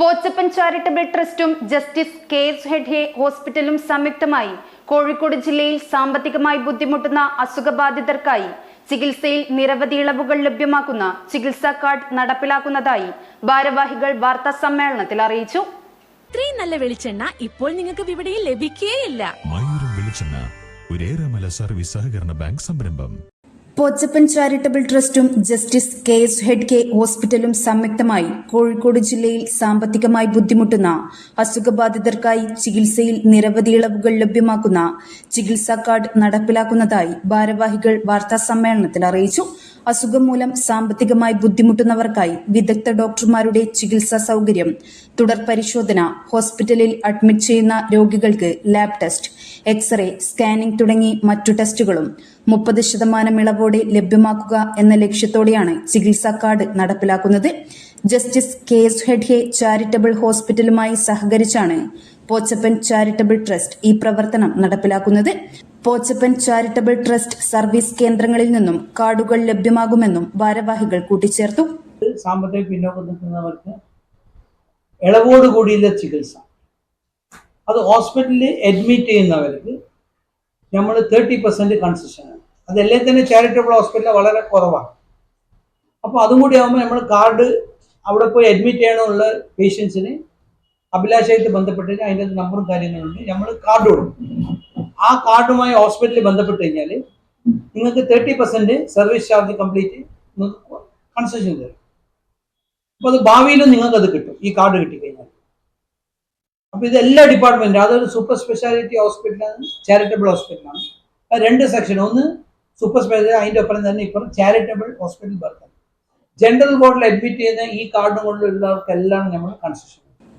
Pochappan charitable ട്രസ്റ്റും justice K S Hegde ഹോസ്പിറ്റലും സംയുക്തമായി കോഴിക്കോട് ജില്ലയിൽ സാമ്പത്തികമായി ബുദ്ധിമുട്ടുന്ന അസുഖബാധിതർക്കായി ചികിത്സയിൽ നിരവധി ഇളവുകൾ ലഭ്യമാക്കുന്ന ചികിത്സാ കാർഡ് നടപ്പിലാക്കുന്നതായി ഭാരവാഹികൾ വാർത്താ സമ്മേളനത്തിൽ അറിയിച്ചു. ഇത്രയും നല്ല വെളിച്ചെണ്ണ ഇപ്പോൾ നിങ്ങൾക്ക് വിപണിയിൽ ലഭിക്കുകയില്ല മയൂരം വെളിച്ചെണ്ണ ഒരേറെമല സർവീസ് സഹകരണ ബാങ്ക് സംരംഭം. പോച്ചപ്പൻ ചാരിറ്റബിൾ ട്രസ്റ്റും ജസ്റ്റിസ് കെ എസ് ഹെഡ് കെ ഹോസ്പിറ്റലും സംയുക്തമായി കോഴിക്കോട് ജില്ലയിൽ സാമ്പത്തികമായി ബുദ്ധിമുട്ടുന്ന അസുഖബാധിതർക്കായി ചികിത്സയിൽ നിരവധി ഇളവുകൾ ലഭ്യമാക്കുന്ന ചികിത്സാ കാർഡ് നടപ്പിലാക്കുന്നതായി ഭാരവാഹികൾ വാർത്താ സമ്മേളനത്തിൽ അറിയിച്ചു. അസുഖം മൂലം സാമ്പത്തികമായി ബുദ്ധിമുട്ടുന്നവർക്കായി വിദഗ്ധ ഡോക്ടർമാരുടെ ചികിത്സാ സൗകര്യം. തുടർ പരിശോധന ഹോസ്പിറ്റലിൽ അഡ്മിറ്റ് ചെയ്യുന്ന രോഗികൾക്ക് ലാബ് ടെസ്റ്റ് എക്സ്റേ സ്കാനിംഗ് തുടങ്ങി മറ്റു ടെസ്റ്റുകളും. മുപ്പത് ശതമാനം ഇളവോടെ ലഭ്യമാക്കുക എന്ന ലക്ഷ്യത്തോടെയാണ് ചികിത്സാ കാർഡ് നടപ്പിലാക്കുന്നത്. Justice K S Hegde charitable ഹോസ്പിറ്റലുമായി സഹകരിച്ചാണ് പോച്ചപ്പൻ ചാരിറ്റബിൾ ട്രസ്റ്റ് ഈ പ്രവർത്തനം നടപ്പിലാക്കുന്നത്. പോച്ചപ്പൻ ചാരിറ്റബിൾ ട്രസ്റ്റ് സർവീസ് കേന്ദ്രങ്ങളിൽ നിന്നും കാർഡുകൾ ലഭ്യമാകുമെന്നും ഭാരവാഹികൾ കൂട്ടിച്ചേർത്തു. സാമ്പത്തിക പിന്നോക്കം നിൽക്കുന്നവർക്ക് ഇളവോട് കൂടിയുള്ള ചികിത്സ. അത് ഹോസ്പിറ്റലിൽ അഡ്മിറ്റ് ചെയ്യുന്നവർക്ക് നമ്മൾ തേർട്ടി പെർസെന്റ് കൺസെഷനാണ് അതെല്ലാം തന്നെ ചാരിറ്റബിൾ ഹോസ്പിറ്റൽ വളരെ കുറവാണ്. അപ്പോൾ അതും കൂടി ആകുമ്പോൾ നമ്മൾ കാർഡ് അവിടെ പോയി അഡ്മിറ്റ് ചെയ്യണമുള്ള പേഷ്യൻസിന് അഭിലാഷമായിട്ട് കഴിഞ്ഞാൽ അതിന്റെ നമ്പറും കാര്യങ്ങളുണ്ട് നമ്മൾ കാർഡ് കൊടുക്കും ആ കാർഡുമായി ഹോസ്പിറ്റലിൽ ബന്ധപ്പെട്ട് കഴിഞ്ഞാൽ നിങ്ങൾക്ക് thirty percent service charge complete നിങ്ങൾക്ക് കൺസെഷൻ തരും. അപ്പോൾ അത് ഭാവിയിലും നിങ്ങൾക്ക് അത് കിട്ടും ഈ കാർഡ് കിട്ടിക്കഴിഞ്ഞാൽ അപ്പോൾ ഇത് എല്ലാ ഡിപ്പാർട്ട്മെന്റും അതൊരു സൂപ്പർ സ്പെഷ്യാലിറ്റി ഹോസ്പിറ്റലാണ് ചാരിറ്റബിൾ ഹോസ്പിറ്റലാണ് രണ്ട് സെക്ഷൻ ഒന്ന് സൂപ്പർ സ്പെഷ്യാലിറ്റി അതിന്റെ ഒപ്പം തന്നെ ഇപ്പം ചാരിറ്റബിൾ ഹോസ്പിറ്റൽ ബർത്ത് ജനറൽ വാർഡിൽ അഡ്മിറ്റ് ചെയ്യുന്ന ഈ കാർഡ് കൊണ്ടുള്ളവർക്കെല്ലാം നമ്മൾ concession